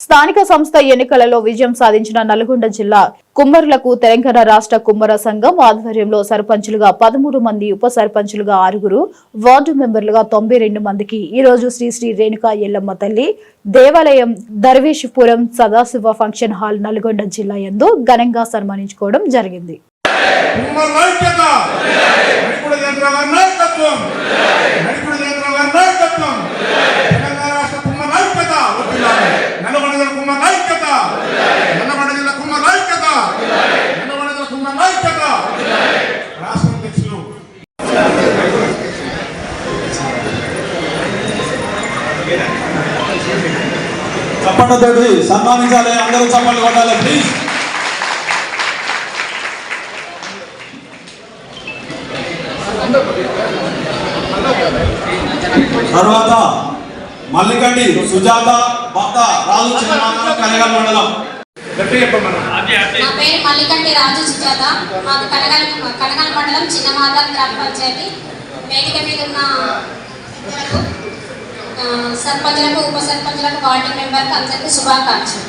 స్థానిక సంస్థ ఎన్నికలలో విజయం సాధించిన నల్గొండ జిల్లా కుమ్మరులకు తెలంగాణ రాష్ట్ర కుమ్మర సంఘం ఆధ్వర్యంలో సర్పంచులుగా పదమూడు మంది ఉప సర్పంచులుగా ఆరుగురు వార్డు మెంబర్లుగా తొంభై రెండు మందికి ఈ రోజు శ్రీ శ్రీ రేణుకా ఎల్లమ్మ తల్లి దేవాలయం దర్వేషపురం సదాశివ ఫంక్షన్ హాల్ నల్గొండ జిల్లా యందు ఘనంగా సన్మానించుకోవడం జరిగింది. తెలంగాణ చప్పట్లతోటి సన్మానించాలి. అందరూ చప్పట్లు కొట్టాలి ప్లీజ్ తర్వాత మల్లికండి సుజాత భర్త రాజు చిన్న కనగల్ మండలం. మల్లికంటి రాజు సుజాత. మాది కనగల కనగల మండలం చిన్నమాద గ్రామ పంచాయతీ. వేదిక మీద ఉన్న సర్పంచులకు ఉప సర్పంచులకు వార్డు మెంబర్కి అందరికీ శుభాకాంక్షలు.